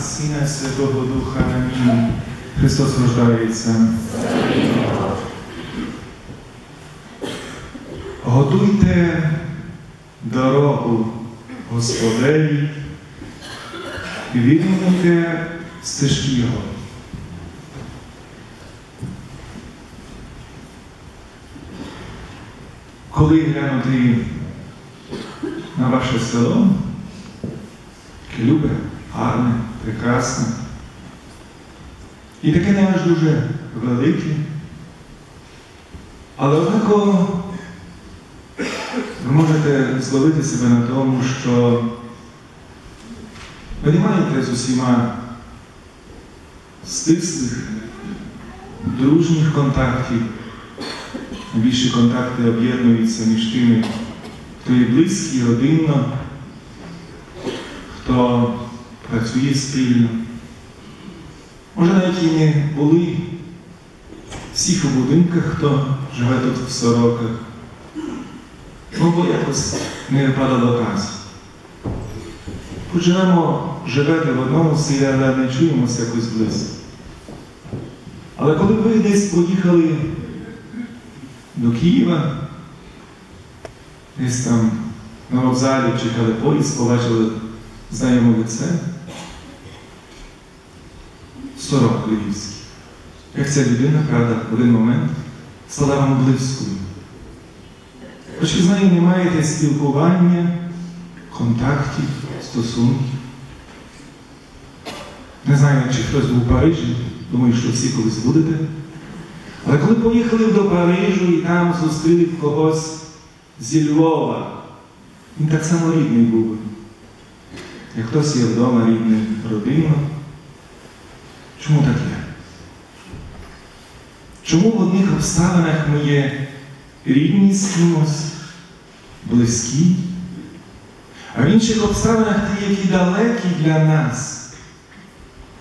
Сина, Святого Духа. Амінь. Христос рождається. Готуйте дорогу Господеві і відмінуйте стежки Його. Коли глянути на ваше село, любе, гарне, прекрасне, і таке не аж дуже велике, але однаково ви можете зловити себе на тому, що ви не маєте з усіма стислих, дружніх контактів. Більші контакти об'єднуються між тими, хто є близький, родинно, хто працює спільно. Може, навіть і не були всіх у будинках, хто живе тут в сороках. Ну, якось не випадало. Хоч живемо, живете в одному селі, але не чуємося якось близько. Але коли ви десь поїхали до Києва, десь там на вокзалі чекали поїзд, побачили знайоме лице, сорок львівський. Як ця людина, правда, в один момент стала вам близькою. Хоч з нею не маєте спілкування, контактів, стосунків. Не знаю, чи хтось був у Парижі, думаю, що всі колись будете. Але коли поїхали до Парижу і там зустріли когось зі Львова, він так само рідний був. Як хтось є вдома рідний родина. Чому так є? Чому в одних обставинах ми є рідні з кимось, близькі, а в інших обставинах ті, які далекі для нас,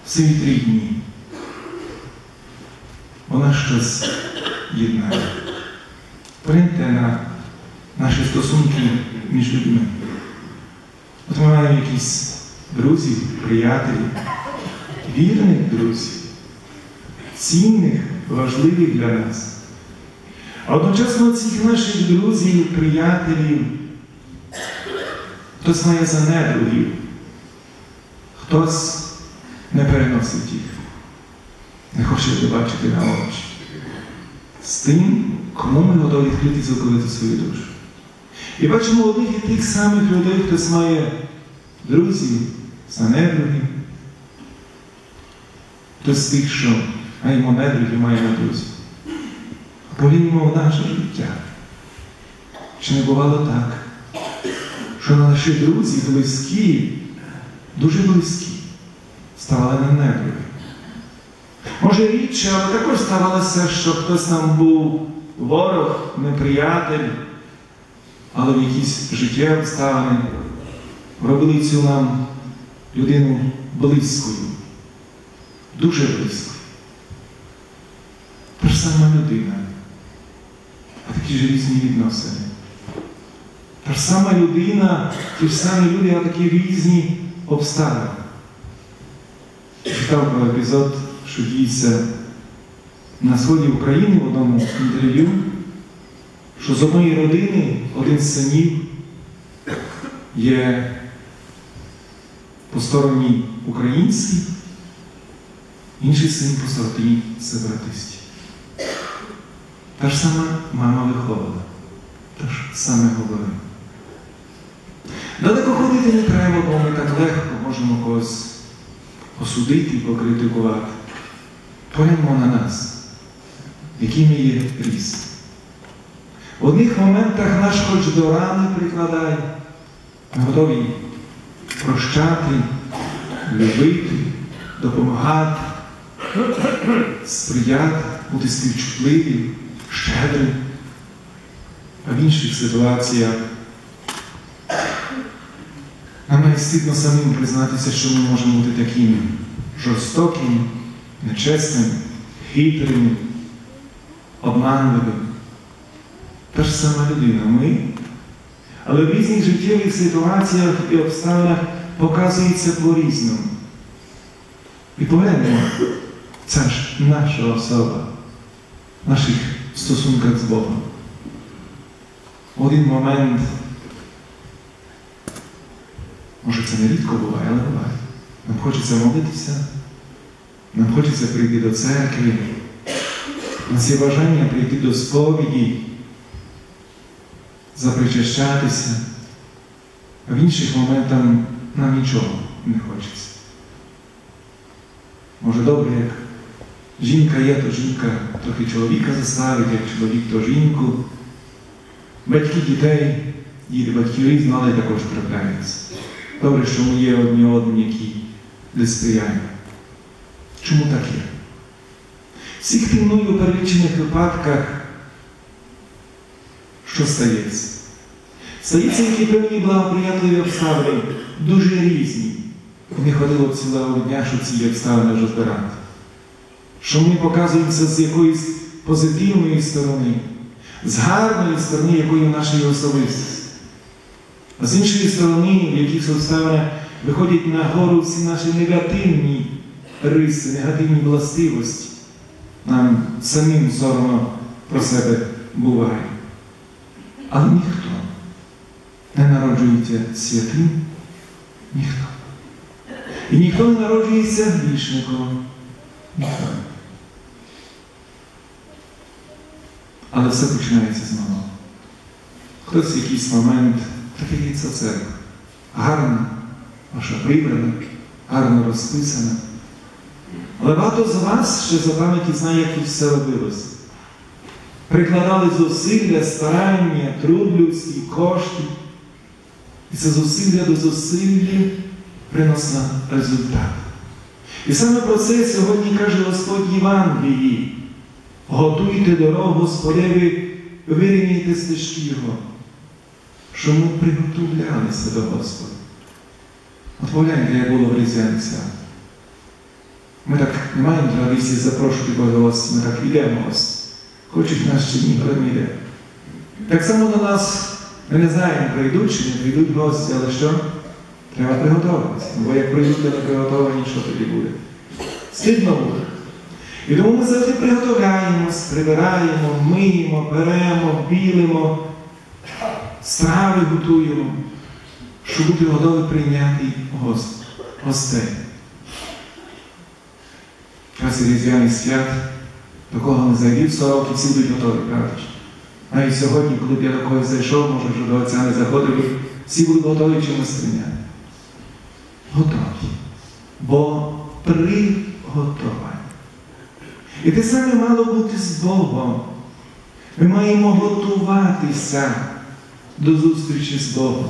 світ рідні? Вона щось єднає. Погляньте на наші стосунки між людьми. От ми маємо якісь друзі, приятелі, вірних друзів, цінних, важливих для нас. А одночасно цих наших друзів, приятелів, хтось має занедругів, хтось не переносить їх не хочете бачити на очі. З тим, кому ми готові відкрити цілковито свою душу. І бачимо одних і тих самих людей, хтось має друзів, занедругів, хтось з тих, що маємо недругів, має на друзів. Погляньмо в наше життя. Чи не бувало так, що наші друзі близькі, дуже близькі, ставали на недруги? Може рідше, але також ставалося, що хтось нам був ворог, неприятель, але в якісь життєві обставини робили цю нам людину близькою, дуже близькою. Та ж сама людина, а такі ж різні відносини. Та ж сама людина, ті ж самі люди, а такі різні обставини. Читав про епізод що діється на сході України в одному інтерв'ю, що з одної родини один з синів є по стороні українській, інший син по стороні сепаратистів. Та ж сама мама виховала, та ж саме говорила. Далеко ходити не треба, бо ми так легко можемо когось осудити, покритикувати. Погляньмо на нас, які ми є різні. В одних моментах наш хоч до рани прикладає, ми готові прощати, любити, допомагати, сприяти, бути співчутливі, щедрим. А в інших ситуаціях нам навіть стидно самим признатися, що ми можемо бути такими жорстокими нечесними, хитрими, обманливими. Та ж сама людина, ми. Але в різних життєвих ситуаціях і обставинах показується по-різному. І поглянемо, це ж наша особа, в наших стосунках з Богом. Один момент, може це не рідко буває, але буває. Нам хочеться молитися, нам хочеться прийти до церкви, у нас є бажання прийти до сповіді, запричащатися, а в інших моментах нам нічого не хочеться. Може добре, як жінка є, то жінка трохи чоловіка заставить, як чоловік, то жінку. Батьки дітей, діти батьків різно, але також трапляються. Добре, що ми є одні одні, які не сприяємо. Чому так є? Всіх мною перелічених випадках, що стається? Стається, які певні благоприятливі обставини, дуже різні. Не ходило цілого дня, що ці обставини розбирати. Що ми показуємося з якоїсь позитивної сторони, з гарної сторони якої нашої особистості. А з іншої сторони, в яких обставинах виходять на гору всі наші негативні риси, негативні властивості. Нам самим соромно про себе буває. Але ніхто не народжується святим, ніхто. І ніхто не народжується грішником. Але все починається з малого. Хтось в якийсь момент такий це церква. Гарна, ваша прибрана, гарно розписана. Але багато з вас ще за пам'яті знає, як тут все робилося. Прикладали зусилля, старання, труд людський, кошти. І це зусилля до зусилля приносила результат. І саме про це сьогодні каже Господь Євангелії. Готуйте дорогу Господеві, вирівняйте стежки Його, що ми приготовлялися до Господа. От погляньте, як було в Різдвяних. Ми так не маємо традиції запрошувати Бога гості, ми так йдемо гості. Хочуть нас чи ні, але ми йдемо. Так само до нас, ми не знаємо, прийдуть чи не прийдуть гості, але що? Треба приготуватися. Бо як прийдуть не приготовані, що тоді буде? Стидно буде. І тому ми завжди приготовляємось, прибираємо, миємо, беремо, білимо, страви готуємо, щоб бути готові прийняти гост, гостей. Час різдвяних свят, до кого не зайди в 40 і всі будуть готові, правда? Навіть сьогодні, коли б я до когось зайшов, може вже до отця не заходив, всі будуть готові чимось прийняти. Готові. Бо приготовані. І те саме мало бути з Богом. Ми маємо готуватися до зустрічі з Богом.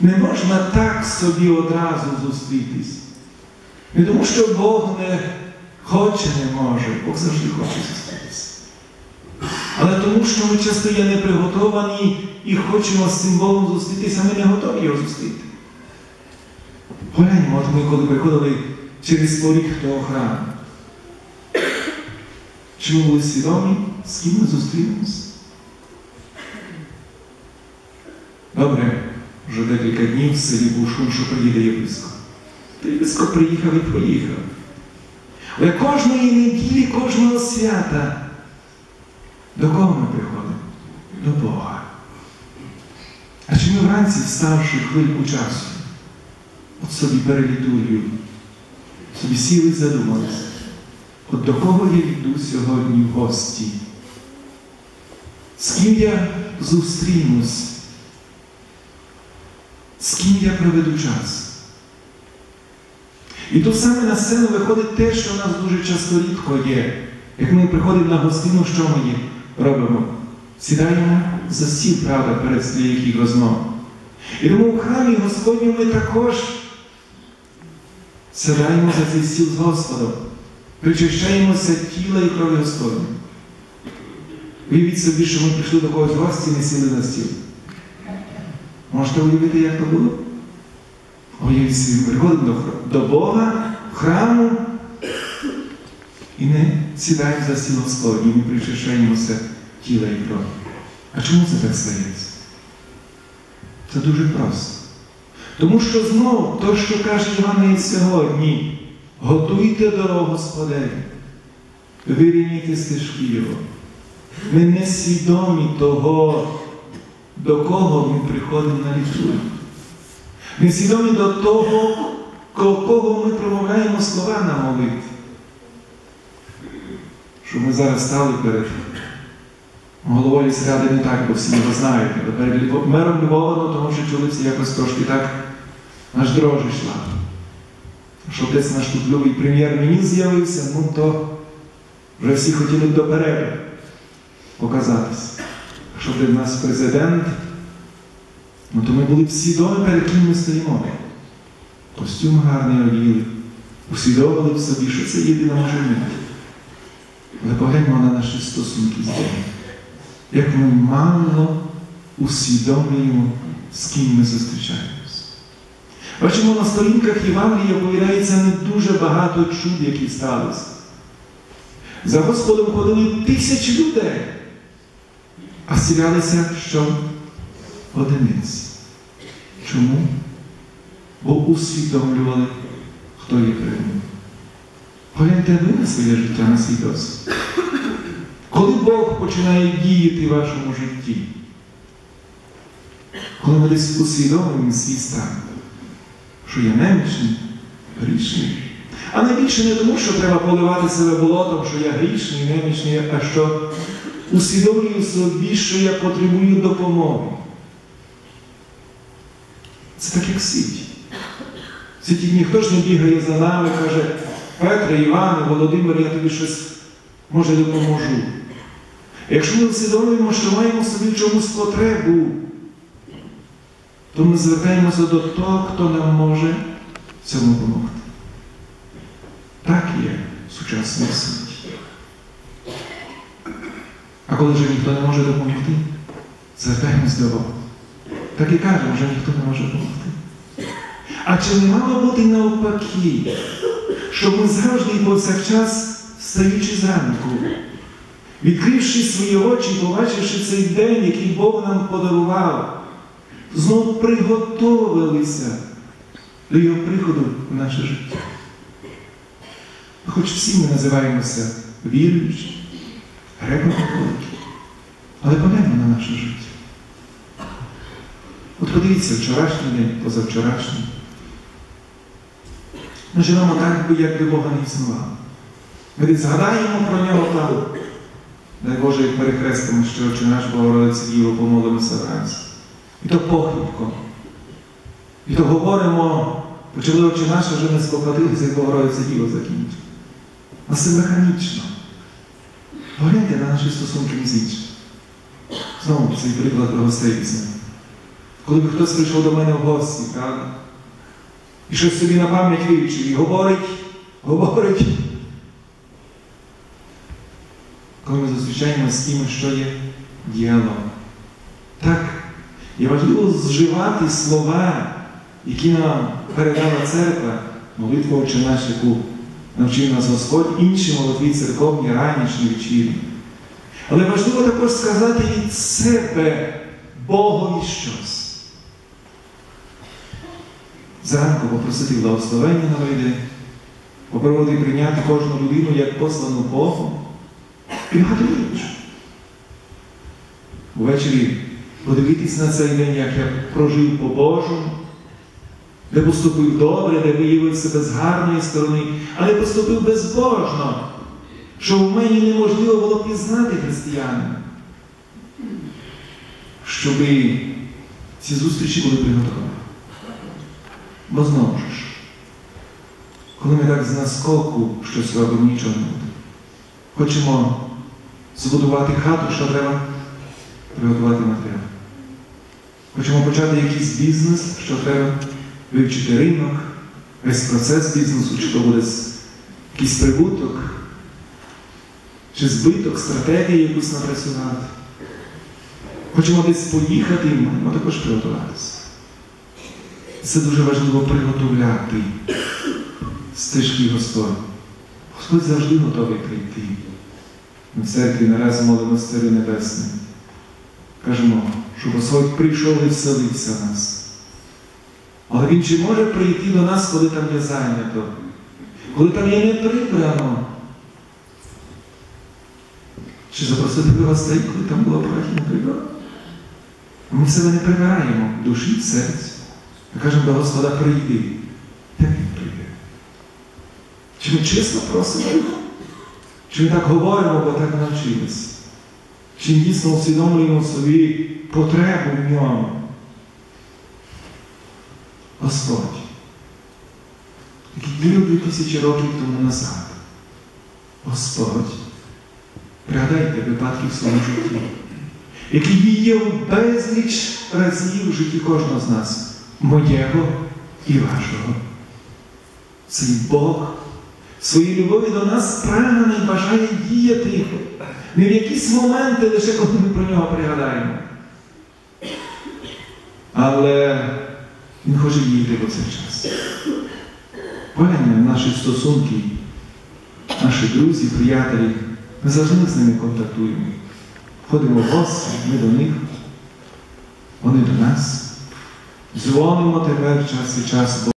Не можна так собі одразу зустрітись. Не тому, що Бог не хоче, не може, Бог завжди хоче зустрітися. Але тому, що ми часто є неприготовані і хочемо з цим Богом зустрітися, ми не готові його зустріти. Гляньмо, от ми коли приходили через поріг того храму. Чи ми були свідомі, з ким ми зустрінемось? Добре, вже декілька днів в селі був шум, що приїде єпископ. Та єпископ приїхав і поїхав. Але кожної неділі, кожного свята. До кого ми приходимо? До Бога. А чи ми вранці, вставши хвильку часу, собі перед літургію, собі сіли задумалися, от до кого я йду сьогодні в гості? З ким я зустрінусь? З ким я проведу час? І тут саме на сцену виходить те, що в нас дуже часто рідко є. Як ми приходимо на гостину, що ми робимо? Сідаємо за стіл, правда, перед деяких розмов. І тому в храмі Господню ми також сідаємо за цей стіл з Господом, причащаємося тіла і крові Господні. Уявіть собі, що ми прийшли до когось гості і не сіли на стіл. Можете уявити, як то було? Уявіть собі, приходимо до, Бога, храму і не сідаємо за стіл Господній, ми причащаємося тіла і крові. А чому це так стається? Це дуже просто. Тому що знову, то, що каже Іван сьогодні, готуйте дорогу Господеві, вирівнюйте стежки Його. Ми не свідомі того, до кого Він приходить на літургію. Ми свідомі до того, кого ми промовляємо слова на молитві. Що ми зараз стали перед головою сряди не так, бо всі його знають, перед мером Львова, ну, тому що чули всі якось трошки так аж дрожі йшла. Щоб десь наш тут любий прем'єр-міністр з'явився, ну то вже всі хотіли б допереду показатись. Щоб в нас президент, ну то ми були всі дома, перед ким ми стоїмо. Костюм гарний оділи, усвідомили в собі, що це єдина бути. Але погляньмо на наші стосунки з Богом. Як ми мало усвідомлюємо, з ким ми зустрічаємось. Бачимо, на сторінках Євангелія оповідається не дуже багато чуд, які сталися. За Господом ходили тисячі людей, а сілялися що одиниць. Чому? Бо усвідомлювали, хто є ним. Погляньте ви на своє життя, на свій досвід. Коли Бог починає діяти в вашому житті, коли ми десь усвідомлюємо свій стан, що я немічний, грішний. А найбільше не тому, що треба поливати себе болотом, що я грішний, немічний, а що усвідомлюю собі, що я потребую допомоги. Це так, як світі. В світі ніхто ж не бігає за нами, каже, Петре, Іване, Володимир, я тобі щось може допоможу. Якщо ми усвідомлюємо, що маємо собі чомусь потребу, то ми звертаємося до того, хто нам може цьому допомогти. Так є в сучасному світі. А коли вже ніхто не може допомогти, звертаємось до Бога. Так і кажемо, що ніхто не може допомогти. А чи не мало бути навпаки, щоб ми завжди і повсякчас, стаючи зранку, відкривши свої очі, побачивши цей день, який Бог нам подарував, знову приготовилися до Його приходу в наше життя. Хоч всі ми називаємося віруючі, греко-католики, але погляньмо на наше життя. От подивіться, вчорашній день, позавчорашній. Ми живемо так, якби Бога не існувало. Ми згадаємо про нього там. Дай Боже, як перехрестимо, що очі наш Богородиці Діво помолимося вранці. І то похибко. І то говоримо, почали очі наші, вже не споплатилися, як Богородиця Діво закінчить. А це механічно. Погляньте на наші стосунки між іншим. Знову цей приклад про гостей. Коли б хтось прийшов до мене в гості, правда? І щось собі на пам'ять вивчив і говорить, говорить. Коли ми зустрічаємося з тим, що є діалог. Так, є важливо зживати слова, які нам передала церква, молитва Отче наш, яку навчив нас Господь, інші молитві церковні, ранішні вечірні. Але важливо також сказати від себе Богові щось. Зранку попросити благословення на новий день, попробувати прийняти кожну людину як послану Богом і багато іншого. Увечері подивитись на цей день, як я прожив по-божому, де поступив добре, де виявив себе з гарної сторони, але поступив безбожно, що в мені неможливо було пізнати християнина, щоб ці зустрічі були приготовані. Бо знову ж, коли ми так з наскоку щось робимо, нічого не буде. Хочемо збудувати хату, що треба приготувати матеріал. Хочемо почати якийсь бізнес, що треба вивчити ринок, весь процес бізнесу, чи то буде якийсь прибуток, чи збиток, стратегію якусь напрацювати. Хочемо десь поїхати, маємо також приготуватися. Це дуже важливо приготовляти стежки Господь. Господь завжди готовий прийти. Ми в церкві нараз молимося Царю Небесним. Кажемо, що Господь прийшов і вселився в нас. Але Він чи може прийти до нас, коли там є зайнято? коли там є не прибрано. Чи запросити ви гостей, коли там було порахі не прибрано? Ми себе не прибираємо душі, серця. Ми кажемо до Господа, прийди. Як він прийде? Чи ми чесно просимо? Чи ми так говоримо, бо так навчилися? Чи дійсно усвідомлюємо собі потребу в ньому? Господь, який дві тисячі років тому назад. Господь, пригадайте випадки в своєму житті, які діяв безліч разів в житті кожного з нас, моєго і вашого. Цей Бог своїй любові до нас прагне бажає діяти не в якісь моменти, лише коли ми про нього пригадаємо. Але Він хоче діяти в цей час. Погляньмо наші стосунки, наші друзі, приятелі, ми завжди з ними контактуємо. Ходимо в гості, ми до них, вони до нас. Дзвонимо тепер час від часу.